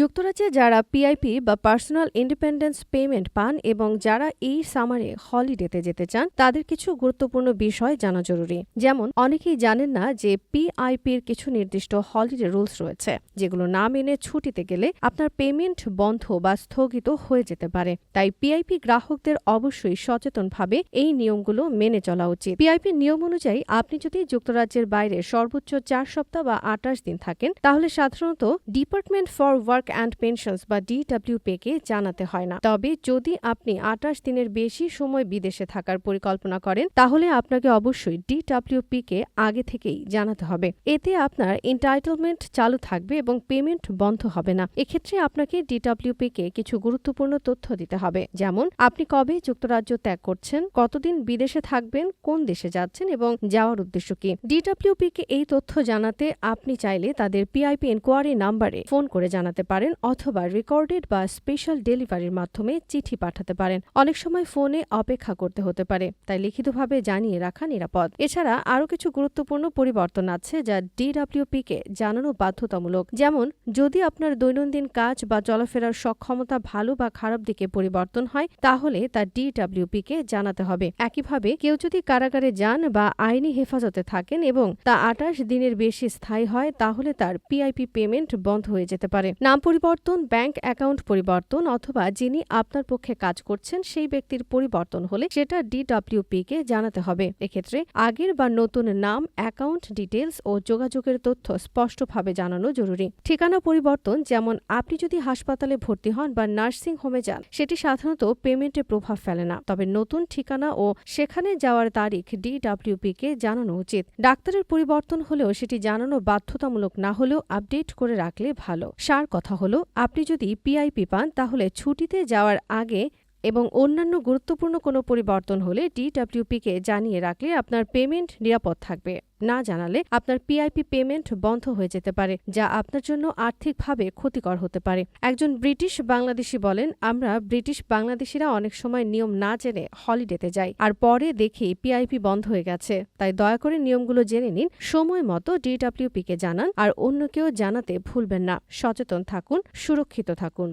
যুক্তরাজ্যে যারা পিআইপি বা পার্সোনাল ইন্ডিপেন্ডেন্স পেমেন্ট পান এবং যারা এই সামারে হলিডেতে যেতে চান, তাদের কিছু গুরুত্বপূর্ণ বিষয় জানা জরুরি। যেমন, অনেকেই জানেন না যে পিআইপির কিছু নির্দিষ্ট হলিডে রুলস রয়েছে, যেগুলো না মেনে ছুটিতে গেলে আপনার পেমেন্ট বন্ধ বা স্থগিত হয়ে যেতে পারে। তাই পিআইপি গ্রাহকদের অবশ্যই সচেতনভাবে এই নিয়মগুলো মেনে চলা উচিত। পিআইপি নিয়ম অনুযায়ী আপনি যদি যুক্তরাজ্যের বাইরে সর্বোচ্চ চার সপ্তাহ বা আটাশ দিন থাকেন, তাহলে সাধারণত department for work and pensions বা ডিডব্লিউপি কে জানাতে হয় না। তবে যদি আপনি আটাশ দিনের বেশি সময় বিদেশে থাকার পরিকল্পনা করেন, তাহলে আপনাকে অবশ্যই ডিডব্লিউপি কে আগে থেকেই জানাতে হবে। এতে আপনার এন্টাইটেলমেন্ট চালু থাকবে এবং পেমেন্ট বন্ধ হবে না। এক্ষেত্রে আপনাকে ডিডব্লিউপি কে কিছু গুরুত্বপূর্ণ তথ্য দিতে হবে। যেমন, আপনি কবে যুক্তরাজ্য ত্যাগ করছেন, কতদিন বিদেশে থাকবেন, কোন দেশে যাচ্ছেন এবং যাওয়ার উদ্দেশ্য কি? ডিডব্লিউপি কে এই তথ্য জানাতে আপনি চাইলে তাদের পিআইপি এনকোয়ারি নাম্বারে ফোন করে জানাতে পারেন। অথবা রেকর্ডেড বা স্পেশাল ডেলিভারির মাধ্যমে চিঠি পাঠাতে পারেন। অনেক সময় ফোনে অপেক্ষা করতে হতে পারে, তাই লিখিতভাবে জানিয়ে রাখা নিরাপদ। এছাড়া আরও কিছু গুরুত্বপূর্ণ পরিবর্তন আছে যা ডিডব্লিউপি কে জানানো বাধ্যতামূলক। যেমন, যদি আপনার দৈনন্দিন কাজ বা চলাফেরার সক্ষমতা ভালো বা খারাপ দিকে পরিবর্তন হয়, তাহলে তা ডিডব্লিউপি কে জানাতে হবে। একইভাবে, কেউ যদি কারাগারে যান বা আইনি হেফাজতে থাকেন এবং তা আটাশ দিনের বেশি স্থায়ী হয়, তাহলে তার পিআইপি পেমেন্ট বন্ধ হয়ে যেতে পারে। নাম পরিবর্তন, ব্যাংক অ্যাকাউন্ট পরিবর্তন অথবা যিনি আপনার পক্ষে কাজ করছেন সেই ব্যক্তির পরিবর্তন হলে সেটা ডিডব্লিউপি কে জানাতে হবে। এক্ষেত্রে আগের বা নতুন নাম, অ্যাকাউন্ট ডিটেলস ও যোগাযোগের তথ্য স্পষ্টভাবে জানানো জরুরি। ঠিকানা পরিবর্তন, যেমন আপনি যদি হাসপাতালে ভর্তি হন বা নার্সিং হোমে যান, সেটি সাধারণত পেমেন্টে প্রভাব ফেলে না। তবে নতুন ঠিকানা ও সেখানে যাওয়ার তারিখ ডিডব্লিউপি কে জানানো উচিত। ডাক্তারের পরিবর্তন হলেও সেটি জানানো বাধ্যতামূলক না হলেও আপডেট করে রাখলে ভালো। সার কথা। হলো আপনি যদি পিআইপি পান তাহলে ছুটিতে যাওয়ার আগে এবং অন্যান্য গুরুত্বপূর্ণ কোনো পরিবর্তন হলে ডিডব্লিউপি কে জানিয়ে রাখলে আপনার পেমেন্ট নিরাপদ থাকবে। না জানালে আপনার পিআইপি পেমেন্ট বন্ধ হয়ে যেতে পারে, যা আপনার জন্য আর্থিকভাবে ক্ষতিকর হতে পারে। একজন ব্রিটিশ বাংলাদেশি বলেন, আমরা ব্রিটিশ বাংলাদেশিরা অনেক সময় নিয়ম না জেনে হলিডেতে যাই, আর পরে দেখি পিআইপি বন্ধ হয়ে গেছে। তাই দয়া করে নিয়মগুলো জেনে নিন, সময় মতো ডিডব্লিউপি কে জানান, আর অন্য কেউ জানাতে ভুলবেন না। সচেতন থাকুন, সুরক্ষিত থাকুন।